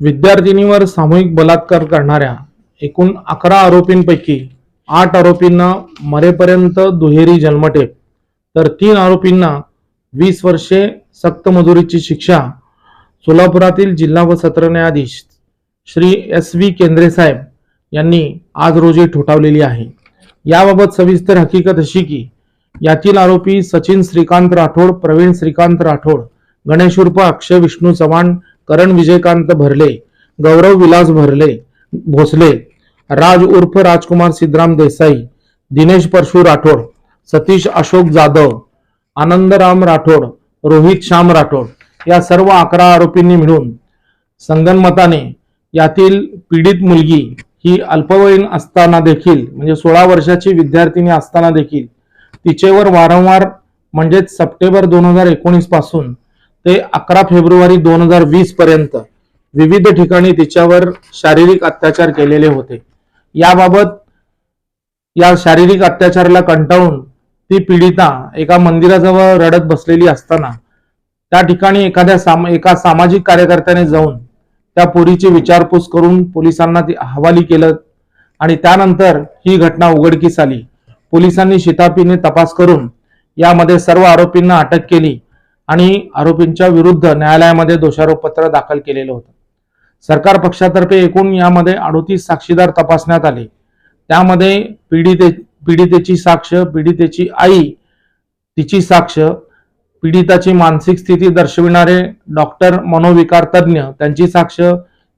विद्यार्थिनीवर सामूहिक बलात्कार करणाऱ्या एकूण अकरा आरोपींपैकी आठ आरोपींना मरेपर्यंत दुहेरी जन्मठेप तर तीन आरोपींना वीस वर्षे सक्त मजुरीची शिक्षा सोलापुरातील जिल्हा व सत्र न्यायाधीश श्री एस व्ही केंद्रे साहेब यांनी आज रोजी ठोठावलेली आहे. याबाबत सविस्तर हकीकत अशी की यातील आरोपी सचिन श्रीकांत राठोड प्रवीण श्रीकांत राठोड गणेश उर्फ अक्षय विष्णू चव्हाण करण विजयकांत भरले गौरव विलास भरले भोसले राज उर्फ राजकुमार सिद्धराम देसाई दिनेश परशु राठोड सतीश अशोक जाधव आनंदराम राठोड रोहित श्याम राठोड या सर्व अकरा आरोपींनी मिळून संगनमताने यातील पीडित मुलगी ही अल्पवयीन असताना देखील म्हणजे सोळा वर्षाची विद्यार्थिनी असताना देखील तिचेवर वारंवार म्हणजेच सप्टेंबर दोन हजार एकोणीसपासून ते अकरा फेब्रुवारी दोन हजार वीस पर्यंत विविध ठिकाणी तिच्यावर शारीरिक अत्याचार केलेले होते. याबाबत या शारीरिक अत्याचाराला कंटाळून ती पीडिता एका मंदिराजवळ रडत बसलेली असताना त्या ठिकाणी एखाद्या साम एका सामाजिक कार्यकर्त्याने जाऊन त्या पोरीची विचारपूस करून पोलिसांना ती हवाली केलं आणि त्यानंतर ही घटना उघडकीस आली. पोलिसांनी शितापीने तपास करून यामध्ये सर्व आरोपींना अटक केली. आणि आरोपींच्या विरुद्ध न्यायालयामध्ये दोषारोपपत्र दाखल केलेलं होतं. सरकार पक्षातर्फे एकूण यामध्ये अडोतीस साक्षीदार तपासण्यात आले. त्यामध्ये पीडिते पीडितेची साक्ष पीडितेची आई तिची साक्ष पीडिताची मानसिक स्थिती दर्शविणारे डॉक्टर मनोविकार तज्ज्ञ त्यांची साक्ष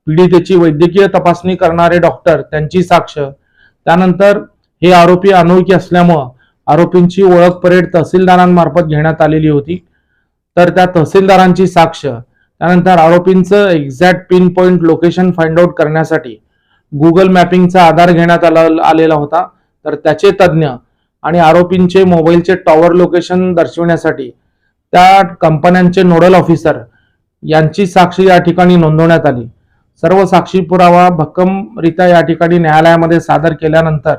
पीडितेची वैद्यकीय तपासणी करणारे डॉक्टर त्यांची साक्ष. त्यानंतर हे आरोपी अनोळखी असल्यामुळं आरोपींची ओळख परेड तहसीलदारांमार्फत घेण्यात आलेली होती. तर त्या तहसीलदारांची साक्ष त्यानंतर आरोपींचं exact pin point location find out करण्यासाठी गुगल मॅपिंगचा आधार घेण्यात आला आलेला होता. तर त्याचे तज्ज्ञ आणि आरोपींचे मोबाईलचे टॉवर लोकेशन दर्शविण्यासाठी त्या कंपन्यांचे नोडल ऑफिसर यांची साक्षी या ठिकाणी नोंदवण्यात आली. सर्व साक्षी पुरावा भक्कमरित्या या ठिकाणी न्यायालयामध्ये सादर केल्यानंतर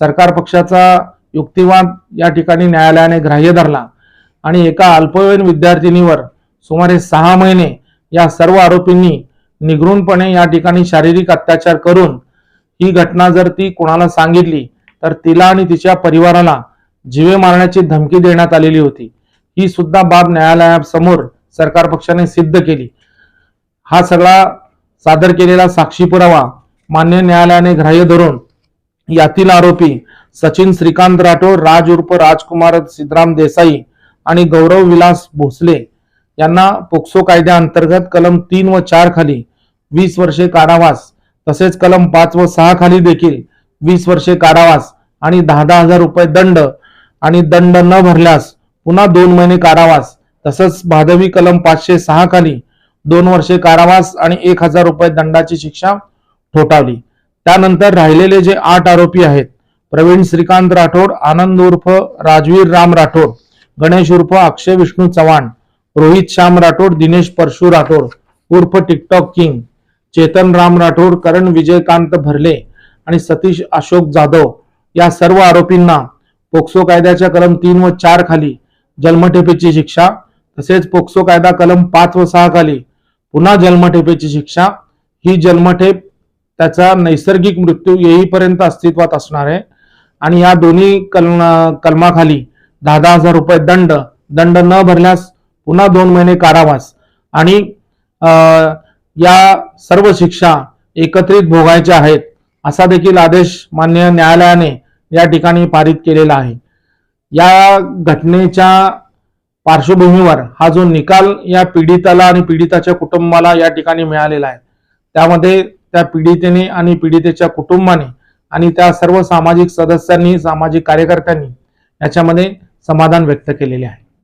सरकार पक्षाचा युक्तिवाद या ठिकाणी न्यायालयाने ग्राह्य धरला. आणि एका अल्पवयीन विद्यार्थिनीवर सुमारे सहा महिने या सर्व आरोपींनी निगृणपणे या ठिकाणी शारीरिक अत्याचार करून ही घटना जर ती कोणाला सांगितली तर तिला आणि तिच्या परिवाराला जीवे मारण्याची धमकी देण्यात आलेली होती. ही सुद्धा बाब न्यायालयासमोर सरकार पक्षाने सिद्ध केली. हा सगळा सादर केलेला साक्षी पुरावा मान्य न्यायालयाने ग्राह्य धरून यातील आरोपी सचिन श्रीकांत राठोड राज उर्फ राजकुमार सिद्धराम देसाई आणि गौरव विलास भोसले यांना पोक्सो कायद्याअंतर्गत कलम तीन व चार खाली वीस वर्षे कारावास तसेच कलम पाच व सहा खाली देखील वीस वर्षे कारावास आणि दहा दहा हजार रुपये दंड आणि दंड न भरल्यास पुन्हा दोन महिने कारावास तसंच भादवी कलम पाचशे सहा खाली दोन वर्षे कारावास आणि एक हजार रुपये दंडाची शिक्षा ठोठावली. त्यानंतर राहिलेले जे आठ आरोपी आहेत प्रवीण श्रीकांत राठोड आनंद उर्फ राजवीर राम राठोड गणेश उर्फ अक्षय विष्णू चव्हाण रोहित श्याम राठोड दिनेश परशु राठोड उर्फ टिकटॉक किंग चेतन राम राठोड करण विजयकांत भरले आणि सतीश अशोक जाधव या सर्व आरोपींना पोक्सो कायद्याच्या कलम तीन व चार खाली जन्मठेपेची शिक्षा तसेच पोक्सो कायदा कलम पाच व सहा खाली पुन्हा जन्मठेपेची शिक्षा. ही जन्मठेप त्याचा नैसर्गिक मृत्यू येईपर्यंत अस्तित्वात असणार आहे. आणि या दोन्ही कल कलमाखाली दहा दहा हजार रुपये दंड. दंड न भरल्यास पुन्हा दोन महिने कारावास. आणि या सर्व शिक्षा एकत्रित भोगायच्या आहेत असा देखील आदेश मान्य न्यायालयाने या ठिकाणी पारित केलेला आहे. या घटनेच्या पार्श्वभूमीवर हा जो निकाल या पीडिताला आणि पीडिताच्या कुटुंबाला या ठिकाणी मिळालेला आहे त्यामध्ये त्या पीडितेने आणि पीडितेच्या कुटुंबाने आणि त्या सर्व सामाजिक सदस्यांनी सामाजिक कार्यकर्त्यांनी याच्यामध्ये समाधान व्यक्त केलेले आहे.